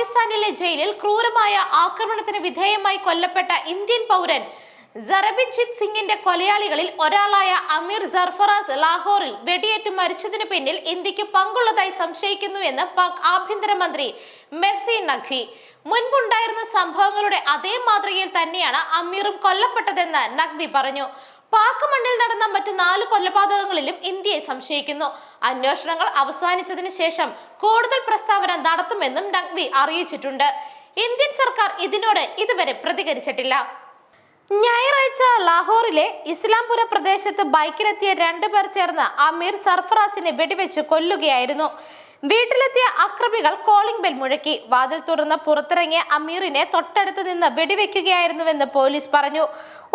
പാകിസ്ഥാനിലെ ജയിലിൽ ക്രൂരമായ ആക്രമണത്തിന് വിധേയമായി കൊല്ലപ്പെട്ട ഇന്ത്യൻ പൗരൻ സറബിജിത് സിംഗിന്റെ കൊലയാളികളിൽ ഒരാളായ അമീർ സർഫറാസ് ലാഹോറിൽ വെടിയേറ്റ് മരിച്ചതിനു പിന്നിൽ ഇന്ത്യയ്ക്ക് പങ്കുള്ളതായി സംശയിക്കുന്നുവെന്ന് പാക് ആഭ്യന്തരമന്ത്രി മെഹ്സി നഖ്വി. മുൻപുണ്ടായിരുന്ന സംഭവങ്ങളുടെ അതേ മാതൃകയിൽ തന്നെയാണ് അമീറും കൊല്ലപ്പെട്ടതെന്ന് നഖ്വി പറഞ്ഞു. പാക് മണ്ണിൽ നടന്ന മറ്റ് നാല് കൊലപാതകങ്ങളിലും ഇന്ത്യയെ സംശയിക്കുന്നു. അന്വേഷണങ്ങൾ അവസാനിച്ചതിന് ശേഷം കൂടുതൽ പ്രസ്താവന നടത്തുമെന്നും നഖ്വി അറിയിച്ചിട്ടുണ്ട്. ഇന്ത്യൻ സർക്കാർ ഇതിനോട് ഇതുവരെ പ്രതികരിച്ചിട്ടില്ല. ഞായറാഴ്ച ലാഹോറിലെ ഇസ്ലാംപുര പ്രദേശത്ത് ബൈക്കിലെത്തിയ രണ്ടുപേർ ചേർന്ന് അമീർ സർഫറാസിനെ വെടിവെച്ച് കൊല്ലുകയായിരുന്നു. വീട്ടിലെത്തിയ അക്രമികൾ കോളിംഗ് ബെൽ മുഴക്കി. വാതിൽ തുറന്ന് പുറത്തിറങ്ങിയ അമീറിനെ തൊട്ടടുത്ത് നിന്ന് വെടിവെക്കുകയായിരുന്നുവെന്ന് പോലീസ് പറഞ്ഞു.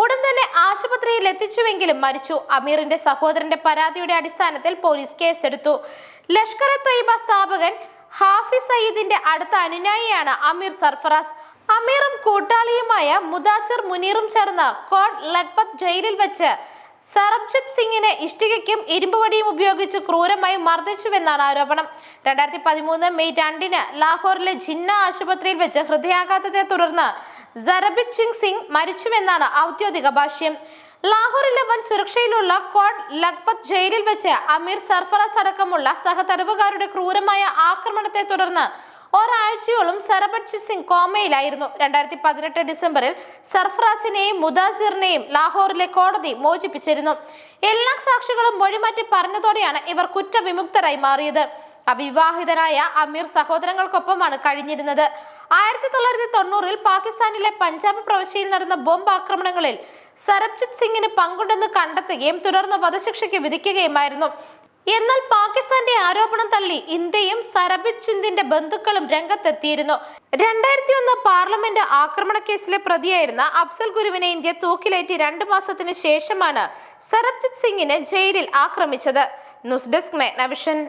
ഉടൻ തന്നെ ആശുപത്രിയിൽ എത്തിച്ചുവെങ്കിലും മരിച്ചു. അമീറിന്റെ സഹോദരന്റെ പരാതിയുടെ അടിസ്ഥാനത്തിൽ പോലീസ് കേസെടുത്തു. ലഷ്കർ തയ്യബ സ്ഥാപകൻ ഹാഫിസ് സയ്യിദിന്റെ അടുത്ത അനുയായിയാണ് അമീർ സർഫറാസ്. അമീറും കൂട്ടാളിയുമായ മുദാസിർ മുനീറും ചേർന്ന് കോഡ് ലഖ്പത് ജയിലിൽ വെച്ച് സർബ്ജിത് സിംഗിനെ ഇഷ്ടികയ്ക്കും ഇരുമ്പുവടിയും ഉപയോഗിച്ച് ക്രൂരമായി മർദ്ദിച്ചുവെന്നാണ് ആരോപണം. രണ്ടായിരത്തി പതിമൂന്ന് മെയ് രണ്ടിന് ലാഹോറിലെ ജിന്ന ആശുപത്രിയിൽ വെച്ച് ഹൃദയാഘാതത്തെ തുടർന്ന് സരബിത് സിംഗ് സിംഗ് മരിച്ചുവെന്നാണ് ഔദ്യോഗിക ഭാഷ്യം. ലാഹോറിലെ വൻ സുരക്ഷയിലുള്ള കോട്ട് ലഖ്പത് ജയിലിൽ വെച്ച് അമീർ സർഫറാസ് അടക്കമുള്ള സഹതടവുകാരുടെ ക്രൂരമായ ആക്രമണത്തെ തുടർന്ന് ഒരാഴ്ചയോളം സരബട്ട് സിംഗ് കോമയിലായിരുന്നു. രണ്ടായിരത്തി പതിനെട്ട് ഡിസംബറിൽ സർഫറാസിനെയും മുദാസിറിനെയും ലാഹോറിലെ കോടതി മോചിപ്പിച്ചിരുന്നു. എല്ലാ സാക്ഷികളും മൊഴിമാറ്റി പറഞ്ഞതോടെയാണ് ഇവർ കുറ്റവിമുക്തരായി മാറിയത്. അവിവാഹിതനായ അമീർ സഹോദരങ്ങൾക്കൊപ്പമാണ് കഴിഞ്ഞിരുന്നത്. ആയിരത്തി തൊള്ളായിരത്തി തൊണ്ണൂറിൽ പാകിസ്ഥാനിലെ പഞ്ചാബ് പ്രവിശ്യയിൽ നടന്ന ബോംബ് ആക്രമണങ്ങളിൽ സരബ്ജിത് സിംഗിന് പങ്കുണ്ടെന്ന് കണ്ടെത്തുകയും തുടർന്ന് വധശിക്ഷയ്ക്ക് വിധിക്കുകയുമായിരുന്നു. എന്നാൽ പാകിസ്ഥാന്റെ ആരോപണം തള്ളി ഇന്ത്യയും സരബിത് ചിന്തിന്റെ ബന്ധുക്കളും രംഗത്തെത്തിയിരുന്നു. രണ്ടായിരത്തി ഒന്ന് പാർലമെന്റ് ആക്രമണ കേസിലെ പ്രതിയായിരുന്ന അഫ്സൽ ഗുരുവിനെ ഇന്ത്യ തൂക്കിലേറ്റി രണ്ടു മാസത്തിനു ശേഷമാണ് സരബ്ജിത് സിംഗിനെ ജയിലിൽ ആക്രമിച്ചത്. News desk മെഗ്നവിഷൻ